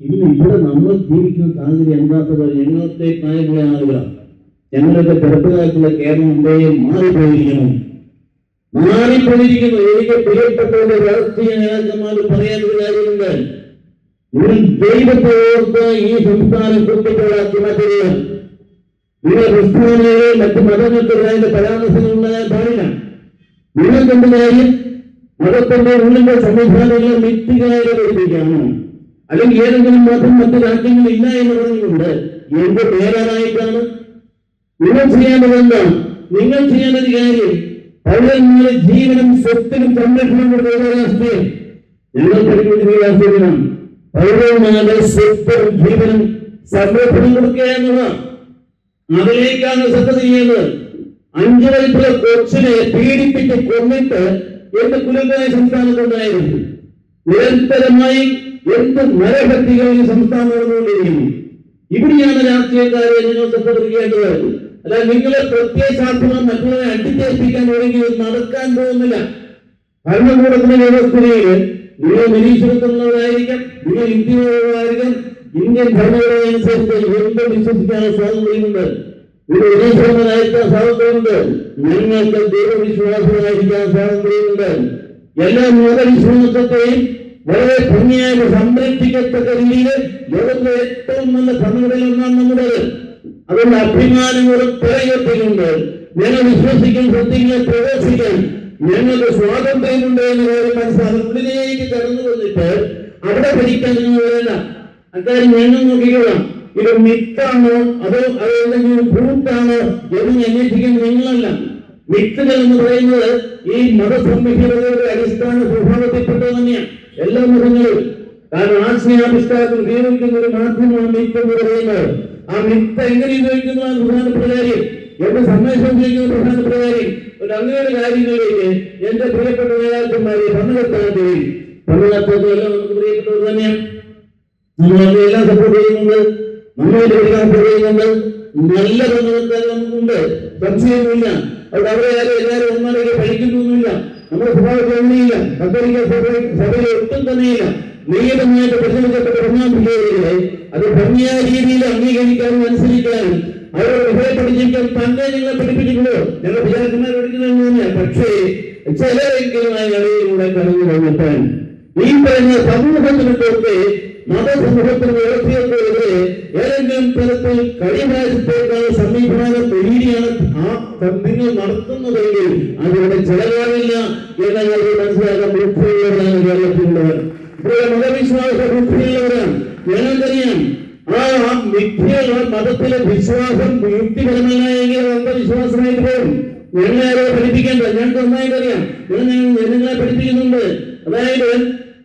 ഇന്ന് ഇവിടെ നമ്മൾ ജീവിക്കുന്ന സാഹചര്യം എന്താത്തത് ഞങ്ങളത്തെ പ്രായമുള്ള ആളുകളാണ് ഞങ്ങളുടെ ചെറുപ്പകാലത്തുള്ള കേരളം ഇന്ത്യയെ മാറിപ്പോയിരിക്കുന്നു. മാറിപ്പോയിരിക്കുന്നു. എനിക്ക് പ്രിയപ്പെട്ടവരുടെ രാഷ്ട്രീയ നേതാക്കന്മാർ പറയാൻ ഒരു കാര്യമുണ്ട്. ഒരു ദൈവത്തെ ഓർത്ത് ഈ സംസ്ഥാനം കുട്ടികളാക്കി മാറ്റുക നിങ്ങൾ ക്രിസ്ത്യാനികളെ മറ്റ് മതങ്ങൾക്കെതിരായ പരാമർശങ്ങൾ ഉണ്ടാകാൻ പാടില്ല. നിങ്ങൾക്കെന്ത് കാര്യം? മതത്തിന്റെ ഉള്ളിന്റെ സംവിധാനങ്ങളെ മിഥ്യകാരെ പഠിപ്പിക്കാനോ അല്ലെങ്കിൽ ഏതെങ്കിലും മതം മറ്റു രാജ്യങ്ങളിൽ ഇല്ല എന്ന് പറഞ്ഞുകൊണ്ട് എന്ത് പേരാനായിട്ടാണ് നിങ്ങൾ ചെയ്യേണ്ടത് നിങ്ങൾ ഒരു കാര്യം. പൗരന്മാരെ ജീവനും സ്വത്തിനും സംരക്ഷണം കൊടുക്കുന്ന രാഷ്ട്രീയം? ഞങ്ങൾ പഠിക്കുന്ന പൗരന്മാരുടെ സ്വത്തും ജീവനും സംരക്ഷണം കൊടുക്കുക എന്നതാണ്. അതിലേക്കാണ് ശ്രദ്ധ ചെയ്യുന്നത്. അഞ്ചു വയസ്സിലെ കൊച്ചിനെ പീഡിപ്പിച്ച് കൊന്നിട്ട് എന്റെ കുലുക്കായ സംസ്ഥാനത്തുണ്ടായിരുന്നു നിരന്തരമായി എന്ത് നരഹത്യകൾ ഈ സംസ്ഥാനം നടന്നുകൊണ്ടിരിക്കുന്നു? ഇവിടെയാണ് രാഷ്ട്രീയക്കാരെ നിങ്ങൾ ശ്രദ്ധ കൊടുക്കേണ്ടത് അല്ല നിങ്ങളെ പ്രത്യയശാസ്ത്രം മറ്റുള്ളവരെ അടിച്ചേൽപ്പിക്കാൻ വേണ്ടി നടക്കാൻ പോകുന്നില്ല. ഭരണകൂടത്തിന്റെ വ്യവസ്ഥയിൽ നിങ്ങൾ നിരീക്ഷണത്തിലുള്ളവരായിരിക്കാം നിങ്ങൾ ഇന്ത്യയിലുള്ളവരായിരിക്കാം ഇന്ത്യൻ ഭരണകൂടമനുസരിച്ച് എന്ത് വിശ്വസിക്കാനുള്ള സ്വാതന്ത്ര്യമുണ്ട്? ഇത് നിരീക്ഷണമായിരിക്കാൻ സ്വാതന്ത്ര്യമുണ്ട്. ഞങ്ങൾക്ക് ദൈവവിശ്വാസമായിരിക്കാൻ സ്വാതന്ത്ര്യമുണ്ട്. എല്ലാ മതവിശ്വാസത്തെയും വളരെ ഭംഗിയായി സംരക്ഷിക്കത്തക്ക രീതിയിൽ ലോകത്തിലെ ഏറ്റവും നല്ല ഭരണഘടന ഒന്നാണ് നമ്മുടേത്. അതുകൊണ്ട് അഭിമാനങ്ങളും പിറകെത്തിക്കൊണ്ട് ഞങ്ങൾ വിശ്വസിക്കുന്ന സത്യങ്ങളെ പ്രവേശിക്കാൻ ഞങ്ങൾക്ക് സ്വാതന്ത്ര്യമുണ്ട് എന്ന് കാര്യം മനസ്സിലാക്കി ഉള്ളിലേക്ക് കടന്നു വന്നിട്ട് അവിടെ ഭരിക്കാൻ പറയുന്ന അക്കാര്യം ഞങ്ങൾ നോക്കിക്കൊള്ളാം ഇത് മിത്താണോ. അതോ അതല്ലെങ്കിൽ ഭൂട്ടാണോ എന്ന് അന്വേഷിക്കാൻ നിങ്ങളല്ല മിത്തുകൾ എന്ന് പറയുന്നത് ഈ മതസംഹിതകളുടെ അടിസ്ഥാന സ്വഭാവത്തിൽപ്പെട്ടത് തന്നെയാണ്. എല്ലാ മുഖങ്ങളും കാരണം ആശയാവിഷ്കാരത്തിൽ ഉപയോഗിക്കുന്ന ഒരു മാധ്യമമാണ് മിത്ത് എന്ന് പറയുന്നത് ആ മിത്ത് എങ്ങനെ ഉപയോഗിക്കുന്നതാണ് പ്രധാനപ്പെട്ട കാര്യം എന്റെ സന്ദേശം ഉപയോഗിക്കുന്ന പ്രധാനപ്പെട്ട കാര്യം ഒരു അങ്ങനെ കാര്യങ്ങളിലേക്ക് എന്റെ പ്രിയപ്പെട്ട നേതാക്കന്മാരെ നമുക്ക് പ്രിയപ്പെട്ടത് തന്നെയാണ്. നമ്മൾ എല്ലാം ചെയ്യുന്നുണ്ട്. നല്ല പങ്കെടുത്താൽ നമുക്കുണ്ട്. അവിടെ അവരെ എല്ലാവരും ഒന്നാലേക്ക് പഠിക്കുന്നൊന്നുമില്ല. നമ്മുടെ സ്വഭാവത്തിൽ ഒന്നുമില്ല കത്തോലിക്ക സഭ- സഭയിൽ ഒട്ടും തന്നെയില്ല നിയമമായിട്ട് പരിശോധിക്കപ്പെട്ട പ്രധാനപ്പെട്ടവരെ അത് ഭംഗിയായ രീതിയിൽ അംഗീകരിക്കാനും അനുസരിക്കാനും അവരുടെ വിഷയം പഠിച്ചിരിക്കാൻ തന്നെ ഞങ്ങളെ പഠിപ്പിച്ചിട്ടുണ്ടോ? ഞങ്ങൾ വിചാരന്മാർ തന്നെയാണ്. പക്ഷേ ചിലരെങ്കിലും ആ ഇടയിലൂടെ കടന്നു വന്നിട്ട് ഈ പറയുന്ന സമൂഹത്തിനൊക്കെ മതസമൂഹത്തിന് ഉയർത്തിയപ്പോഴേ ഏതെങ്കിലും തരത്തിൽ കഴിവാശത്തേക്കാൾ സമീപനം രീതിയാണ് ആ നിങ്ങൾ നടത്തുന്നതെങ്കിൽ അതിവിടെ ചെലവാകില്ല എന്ന് ഞങ്ങൾക്ക് മനസ്സിലാക്കാൻ ബുദ്ധിയുള്ളവരാണ് കേരളത്തിലുള്ളവർ ഇവിടെ മതവിശ്വാസ ബുദ്ധിയുള്ളവരാണ് ഞങ്ങൾക്കറിയാം ആ ആ മിഥ്യയുള്ള മതത്തിലെ വിശ്വാസം യുക്തിപരമല്ല എങ്കിൽ അത് അന്ധവിശ്വാസമായിട്ട് പോകും ഞങ്ങളെ ആരോ പഠിപ്പിക്കേണ്ട ഞങ്ങൾക്ക് നന്നായിട്ട് അറിയാം. ഞങ്ങൾ ജനങ്ങളെ പഠിപ്പിക്കുന്നുണ്ട്. അതായത്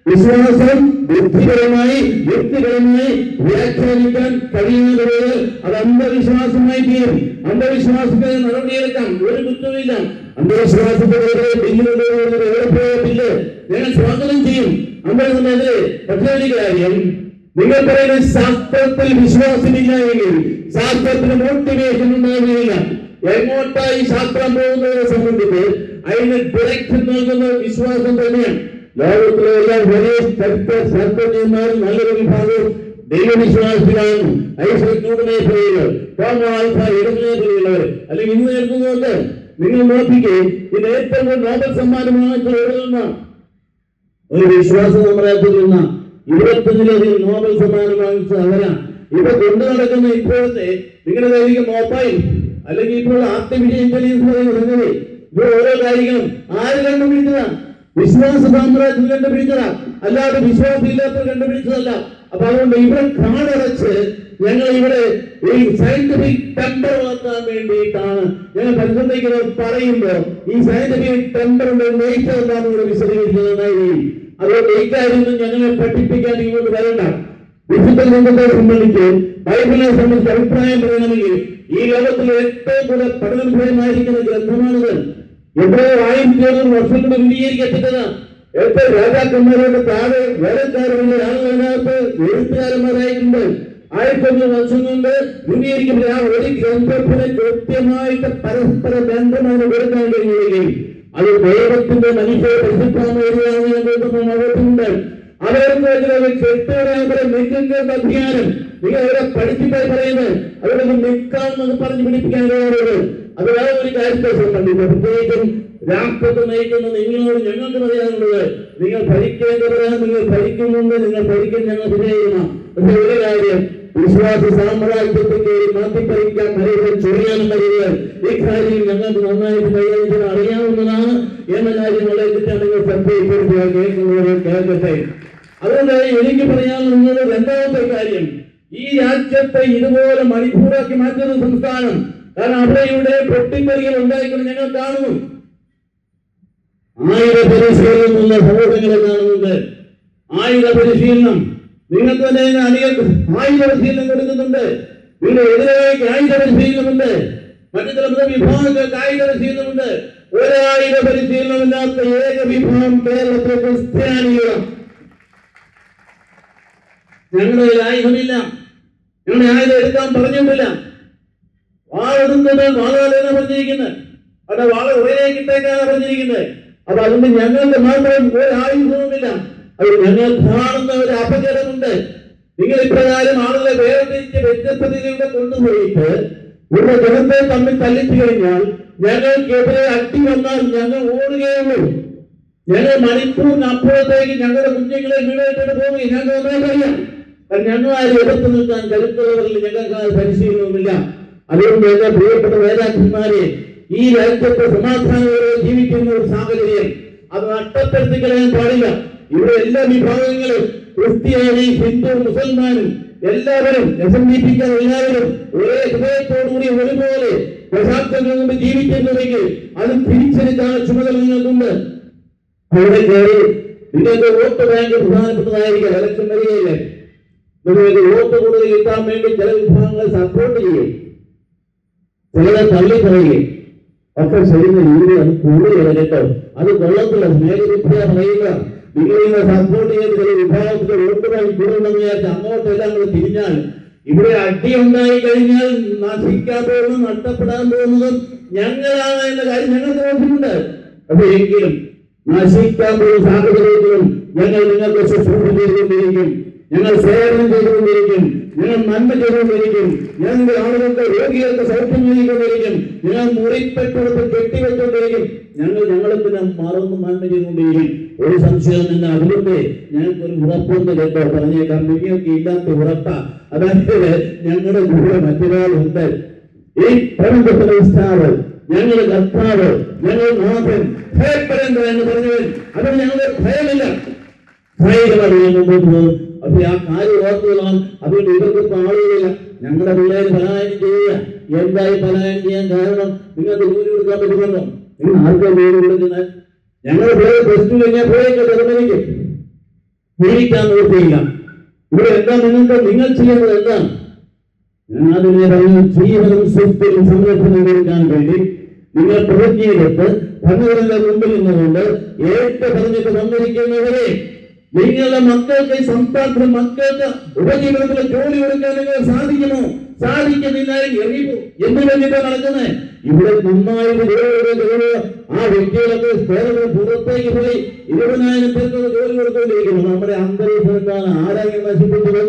വിശ്വാസം ബുദ്ധിപരമായി വ്യക്തിപരമായി വ്യാഖ്യാനിക്കാൻ കഴിയുന്നത് അത് അന്ധവിശ്വാസമായി തീരും. അന്ധവിശ്വാസത്തിന് നടപടിയെടുക്കാം ഒരു കുറ്റമില്ല അന്ധവിശ്വാസത്തിനെതിരെ ബില്ലുകളുടെ എവിടെ ബില്ല് ഞങ്ങൾ സ്വാഗതം ചെയ്യും. അമ്പലത്തിനെതിരെ പക്ഷേ ഒരു കാര്യം നിങ്ങൾ പറയുന്ന ശാസ്ത്രത്തിൽ വിശ്വാസമില്ല എങ്കിൽ ശാസ്ത്രത്തിന് മോട്ടിവേഷൻ ഉണ്ടാകുകയില്ല. എങ്ങോട്ടായി ശാസ്ത്രം പോകുന്നതിനെ സംബന്ധിച്ച് അതിന് ഡയറക്റ്റ് നൽകുന്ന വിശ്വാസം തന്നെയാണ്. ലോകത്തിലെ എല്ലാ വലിയ ശക്ത ശാസ്ത്രജ്ഞന്മാർ നല്ലൊരു വിഭാഗം ദൈവവിശ്വാസികളാണ് ഐസക് ന്യൂട്ടനെ പോലുള്ളവർ ടോം ആൽഫ എഡിസനെ പോലുള്ളവർ അല്ലെങ്കിൽ ഇന്ന് നിൽക്കുന്നതുകൊണ്ട് നിങ്ങൾ നോക്കിക്കേ ഇത് ഏറ്റവും നോബൽ സമ്മാനം വാങ്ങിച്ച എഴുതുന്ന ഒരു വിശ്വാസം നമ്മുടെ നിന്ന ഇരുപത്തഞ്ചിലധികം നോബൽ സമ്മാനം വാങ്ങിച്ച അവരാ. ഇവ കൊണ്ടു നടക്കുന്ന ഇപ്പോഴത്തെ നിങ്ങളുടെ കയ്യിൽ മൊബൈൽ അല്ലെങ്കിൽ ഇപ്പോൾ ആർട്ടിഫിഷ്യൽ ഇന്റലിജൻസ് പറയുന്ന സംഗതി ഇത് ഓരോ കാര്യങ്ങളും ആര് കണ്ടുപിടിച്ചതാ? വിശ്വാസ സാമ്രാജ്യം കണ്ടുപിടിച്ചതാണ്. അല്ലാതെ വിശ്വാസം ഇല്ലാത്തവർ കണ്ടുപിടിച്ചതല്ല. അപ്പൊ അതുകൊണ്ട് ഇവിടെ കാടടച്ച് ഞങ്ങൾ ഇവിടെ ഈ സയന്റിഫിക് ടെമ്പർ വളർത്താൻ വേണ്ടിയിട്ടാണ് ഞങ്ങൾ പരിശോധിക്കുന്നത് പറയുമ്പോൾ ഈ സയന്റിഫിക് ടെമ്പറിന്റെ നേച്ചർ എന്താണ് ഇവിടെ വിശദീകരിക്കുന്നതായി അതുകൊണ്ട് ഈ കാര്യമൊന്നും ഞങ്ങളെ പഠിപ്പിക്കാൻ ഇങ്ങോട്ട് വരണ്ട. വിശുദ്ധ ഗ്രന്ഥത്തെ സംബന്ധിച്ച് ബൈബിളിനെ സംബന്ധിച്ച് അഭിപ്രായം പറയണമെങ്കിൽ ഈ ലോകത്തിലെ ഏറ്റവും കൂടുതൽ പഠനവിധേയമായിരിക്കുന്ന ഗ്രന്ഥമാണിത്. ആയിരത്തി അറുന്നൂറ് വർഷങ്ങൾ എപ്പോൾ എത്ര രാജാക്കന്മാരുടെ താഴെ വേലക്കാരുള്ള ആളുകളിനകത്ത് എഴുത്തുകാരന്മാരായിട്ടുണ്ട്. ആയിരത്തൊന്ന് വർഷം കൊണ്ട് വിശദീകരിക്കപ്പെട്ട ആ ഒരു ഗ്രന്ഥത്തിന് കൃത്യമായിട്ട് പരസ്പര ബന്ധമാണ് കൊടുക്കാൻ കഴിയുകയും അത് ദൈവത്തിന്റെ മനുഷ്യ പരിശുദ്ധമാണ് ഞങ്ങൾക്ക് അവട്ടുണ്ട് അവർക്ക് കെട്ടുകടയാകുമ്പോൾ നിങ്ങൾക്ക് അധികാരം. നിങ്ങൾ അവരെ പഠിച്ചിട്ടായി പറയുന്നത്. അവരുടെ നിൽക്കാമെന്ന് പറഞ്ഞ് പിടിപ്പിക്കാൻ കഴിയുന്നത് അത് വേറെ ഒരു കാര്യത്തെ സംബന്ധിച്ച് പ്രത്യേകിച്ചും രാഷ്ട്രത്തെ നയിക്കുന്ന നിങ്ങളോട് ഞങ്ങൾക്ക് പറയാനുള്ളത് നിങ്ങൾ ഭരിക്കേണ്ടവരാണ് നിങ്ങൾ ഭരിക്കുന്നുണ്ട് നിങ്ങൾ ഭരിക്കും ഞങ്ങൾ വിജയിക്കണം പക്ഷെ ഒരു കാര്യം വിശ്വാസ സാമ്രാജ്യത്തെ കയറി മാറ്റിപ്പറിക്കാൻ മരങ്ങൾ ചൊറിയാനും മരങ്ങൾ ഈ കാര്യം ഞങ്ങൾക്ക് നന്നായിട്ട് കൈകാര്യം അറിയാവുന്നതാണ് എന്ന കാര്യം വളരെ നിങ്ങൾ ശ്രദ്ധയിൽപ്പെടുത്തുക കേൾക്കട്ടെ. എനിക്ക് പറയാനുള്ളത് രണ്ടാമത്തെ കാര്യം. ഈ രാജ്യത്തെ ഇതുപോലെ മണിപ്പൂറാക്കി മാറ്റുന്ന സംസ്ഥാനം കാരണം അവിടെയുടെ പൊട്ടിത്തെറികൾ ഉണ്ടായിക്കൊണ്ട് ഞങ്ങൾ കാണുന്നു. ആയുധ പരിശീലനമുള്ള സമൂഹങ്ങളെ കാണുന്നുണ്ട്. ആയുധ പരിശീലനം. നിങ്ങൾക്ക് തന്നെ അധികം ആയുധ പരിശീലനം കൊടുക്കുന്നുണ്ട്. നിങ്ങളുടെ എതിരായി ആയുധ പരിശീലനമുണ്ട്. മറ്റു ചില വിഭാഗങ്ങൾക്ക് ആയുധ പരിശീലനമുണ്ട്. ഒരായുധ പരിശീലനമില്ലാത്ത ഏക വിഭാഗം കേരളത്തിലെ ക്രിസ്ത്യാനികളാണ് ഞങ്ങളുടെ ആയുധമില്ല. ഞങ്ങളുടെ ആയുധം എടുക്കാൻ പറഞ്ഞിട്ടില്ല വാളെടുക്കുന്നത് വാളാലെന്ന് പറഞ്ഞിരിക്കുന്നത് അല്ല വാള ഉറയിലേക്കിട്ടേക്കാണ് പറഞ്ഞിരിക്കുന്നത് അപ്പൊ അതുകൊണ്ട് ഞങ്ങളുടെ മാത്രം ഒരു ആയുധവുമില്ല അത് ഞങ്ങൾ കാണുന്ന ഒരു അപകടമുണ്ട്. നിങ്ങൾ ഇപ്രകാരം ആളുകളെ വേർതിരിച്ച് വ്യത്യസ്തതയിലൂടെ കൊണ്ടുപോയിട്ട് ഇവിടെ ജനത്തെ തമ്മിൽ തല്ലിച്ചു കഴിഞ്ഞാൽ ഞങ്ങൾക്കെതിരെ അട്ടി വന്നാൽ ഞങ്ങൾ ഓടുകയുള്ളൂ. ഞങ്ങൾ മണിക്കൂറിന് അപ്പുറത്തേക്ക് ഞങ്ങളുടെ കുഞ്ഞുങ്ങളെ വീടായിട്ടിട്ട് പോകുകയും ഞങ്ങൾ അറിയാം കാരണം ഞങ്ങൾ എടുത്തു നിൽക്കാൻ കരുത്തുള്ളവരിൽ ഞങ്ങൾക്ക് ആ പരിശീലനവുമില്ല. അതുകൊണ്ട് എന്റെ പ്രിയപ്പെട്ട വേദാർത്ഥന്മാരെ ഈ രാജ്യത്ത് സമാധാനപരമായി ജീവിക്കുന്ന ഒരു സാഹചര്യം അത് നഷ്ടപ്പെടുത്തി കളയാൻ പാടില്ല. ഇവിടെ എല്ലാ വിഭാഗങ്ങളും ക്രിസ്ത്യാനി ഹിന്ദു മുസൽമാനും എല്ലാവരും പിക്കാർ എല്ലാവരും ഒരേ ഹൃദയത്തോടുകൂടി ഒരുപോലെ ദശാബ്ദങ്ങൾ കൊണ്ട് ജീവിക്കുന്നുവെങ്കിൽ അത് തിരിച്ചെടുക്കാനുള്ള ചുമതല നിങ്ങൾക്കുണ്ട്. അവിടെ കയറി നിങ്ങൾക്ക് വോട്ട് ബാങ്ക് പ്രധാനപ്പെട്ടതായിരിക്കും. ഇലക്ഷൻ വരികയില്ലേ? നിങ്ങൾക്ക് വോട്ട് കൂടുതൽ കിട്ടാൻ വേണ്ടി ചില വിഭാഗങ്ങളെ സപ്പോർട്ട് ചെയ്യും. ചിലരെ തള്ളി പറയുകയും ഒക്കെ ചെയ്യുന്ന രീതി അത് കൂടുതൽ കേട്ടോ. അത് കൊള്ളത്തില്ല. സ്നേഹവിദ്യ പറയുക. നിങ്ങൾ ഇങ്ങനെ സപ്പോർട്ട് ചെയ്ത് ചില വിഭാഗത്തിന്റെ വോട്ട് ബാങ്ക് കൂടുതലെന്ന് വിചാരിച്ച് അങ്ങോട്ടെല്ലാം കൂടെ തിരിഞ്ഞാൽ ഇവിടെ അടി ഉണ്ടായി കഴിഞ്ഞാൽ നശിക്കാൻ പോകുന്നതും നഷ്ടപ്പെടാൻ പോകുന്നതും ഞങ്ങളാണ് എന്ന കാര്യം ഞങ്ങൾക്ക് ബോധ്യമുണ്ട് അപ്പൊ എങ്കിലും നശിക്കാൻ പോകുന്ന സാഹചര്യത്തിലും ഞങ്ങൾ നിങ്ങൾക്ക് ശുശ്രൂഷ ചെയ്തുകൊണ്ടിരിക്കും. ഞങ്ങൾ സേവനം ചെയ്തുകൊണ്ടിരിക്കും. ഞങ്ങൾ നന്മ ചെയ്തുകൊണ്ടിരിക്കും ഞാൻ എന്റെ ആളുകൾക്ക് രോഗികൾക്ക് സൗഖ്യം നൽകിക്കൊണ്ടിരിക്കും ഞാൻ മുറിപ്പെട്ടെടുത്ത് കെട്ടിവെച്ചുകൊണ്ടിരിക്കും. ഞങ്ങൾ ഞങ്ങളെ പിന്നെ മറന്ന് നന്മ ചെയ്തുകൊണ്ടിരിക്കും ഒരു സംശയമില്ല അതുകൊണ്ട് ഞങ്ങൾക്ക് ഒരു ഉറപ്പുണ്ട് കേട്ടോ. പറഞ്ഞേക്കാം. നിങ്ങൾക്ക് ഇല്ലാത്ത ഉറപ്പ. അതായത് ഞങ്ങളുടെ കൂടെ മറ്റൊരാളുണ്ട്. ഈ ഉത്സാഹ് ഞങ്ങളുടെ കർത്താവ്. ഞങ്ങൾ നാഥൻ. ഭയപ്പെടേണ്ട എന്ന് പറഞ്ഞവൻ. അതിന് ഞങ്ങളുടെ ഭയമില്ല. ഞാൻ പോകും അപ്പൊ ആ കാര്യം ഓർത്തുകൊള്ളാൻ അതുകൊണ്ട് ഇവർക്ക് ആളുകളില്ല ഞങ്ങളുടെ പിള്ളേർ പലായനം ചെയ്യുക. എന്തായി പലായനം ചെയ്യാൻ കാരണം നിങ്ങൾക്ക് ജോലി കൊടുക്കാൻ പറ്റുമല്ലോ നിങ്ങൾ ആർക്കാ ജോലി കൊടുക്കുന്നത്? ഞങ്ങളുടെ പിള്ളേർ പ്ലസ് ടു കഴിഞ്ഞാൽ പോയേക്ക് ജർമ്മനിക്ക് ജീവിക്കാൻ ഇവിടെ എന്താ നിങ്ങൾക്ക്? നിങ്ങൾ ചെയ്യേണ്ടത് എന്താണ് ഞാൻ അതിനെ പറഞ്ഞു ജീവനും സംരക്ഷണം കൊടുക്കാൻ വേണ്ടി നിങ്ങൾ പ്രതിജ്ഞയെടുത്ത് ഭരണഘടനയുടെ മുമ്പിൽ നിന്നുകൊണ്ട് ഏറ്റ പറഞ്ഞിട്ട് നിങ്ങളുടെ മക്കൾക്ക് സംസ്ഥാനത്തിലെ മക്കൾക്ക് ഉപജീവനത്തിലെ ജോലി കൊടുക്കാൻ നിങ്ങൾ സാധിക്കുമോ? സാധിക്കുന്നില്ല. എറിയൂ എന്ന് വേണ്ടിയിട്ട് നടക്കുന്നത് ഇവിടെ നന്നായിട്ട് ആ വ്യക്തികളൊക്കെ സ്ഥലങ്ങൾ പുറത്തേക്ക് പോയി ഇരുപതിനായിരം പേർക്ക് ജോലി കൊടുത്തുകൊണ്ടിരിക്കുന്നു. നമ്മുടെ അന്തരീക്ഷത്താണ് ആരായും നശിപ്പിച്ചത്?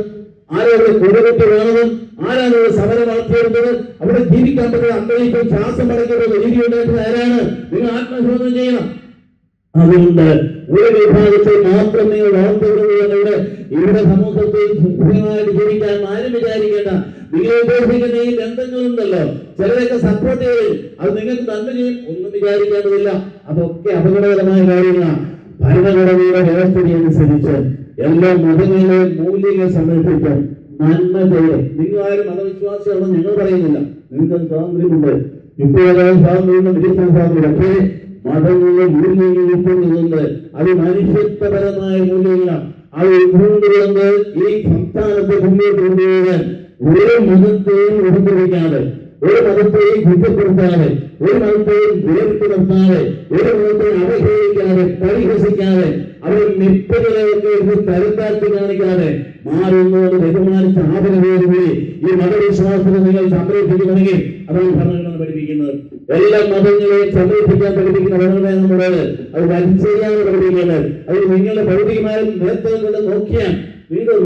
ആരാണ് കൊടുത്തു വേണത്? ആരാണ് സമരം വളർത്തിയെടുത്തത് അവിടെ ജീവിക്കാൻ പറ്റുന്ന അന്തരീക്ഷം ശ്വാസം അടക്കുന്ന രീതി ഉണ്ടാക്കുന്നത് ആരാണ്? നിങ്ങൾ ആത്മശോധന ചെയ്യണം. അതുകൊണ്ട് ഒരു വിഭാഗത്തെ മാത്രം നിങ്ങൾ ഓർത്തുകൊള്ളുകയാണ് ഇവിടെ സമൂഹത്തെ ജീവിക്കാൻ ആരും വിചാരിക്കേണ്ട. നിങ്ങൾ ഉപയോഗിക്കുന്ന ഈ ബന്ധങ്ങളുണ്ടല്ലോ. ചിലരൊക്കെ സപ്പോർട്ട് ചെയ്യും അത് നിങ്ങൾക്ക് നന്മ ഒന്നും വിചാരിക്കേണ്ടതില്ല. അതൊക്കെ അപകടകരമായ കാര്യങ്ങളാണ്. ഭരണഘടനയുടെ വ്യവസ്ഥിതി അനുസരിച്ച് എല്ലാ മതങ്ങളിലെയും മൂല്യങ്ങൾ സംരക്ഷിക്കാൻ നന്മ നിങ്ങൾ ആരും മതവിശ്വാസികളെന്ന് ഞങ്ങൾ പറയുന്നില്ല. നിങ്ങൾക്ക് സ്വാതന്ത്ര്യമുണ്ട്. ഇപ്പോഴും സ്വാതന്ത്ര്യം വികസന സ്വാതന്ത്ര്യം പക്ഷേ മതങ്ങളിലെ മൂല്യങ്ങൾ ഉൾക്കൊള്ളുന്നുണ്ട് അത് മനുഷ്യത്വപരമായ മൂല്യങ്ങളാണ് അത് ഉൾക്കൊണ്ടുകൊണ്ട് ഈ സംസ്ഥാനത്തെ മുന്നോട്ട് കൊണ്ടുപോകാൻ ഒരു മതത്തെയും ഉപദ്രവിക്കാതെ ഒരു മതത്തെയും കുറ്റപ്പെടുത്താതെ ഒരു മതത്തെയും വേറിട്ട് നിർത്താതെ ഒരു മതത്തെയും അവഹേളിക്കാതെ പരിഹസിക്കാതെ അവരെ നിപ്പതിലേക്ക് തരത്താഴ്ത്തി കാണിക്കാതെ മാറുന്നതോട് ബഹുമാനിച്ച ആദരവേദി ഈ മതവിശ്വാസത്തെ നിങ്ങൾ സംരക്ഷിക്കണമെങ്കിൽ അതാണ് ഭരണഘടന പഠിപ്പിക്കുന്നത്. എല്ലാ മതങ്ങളെയും സംരക്ഷിക്കാൻ പഠിപ്പിക്കുന്ന ഭരണഘടന നമ്മൾ അത് വലിച്ചെറിയാതെ പഠിപ്പിക്കുന്നത്. അത് നിങ്ങളുടെ ഭൗതികമായ നേരത്തെ നോക്കിയാൽ വീണ്ടും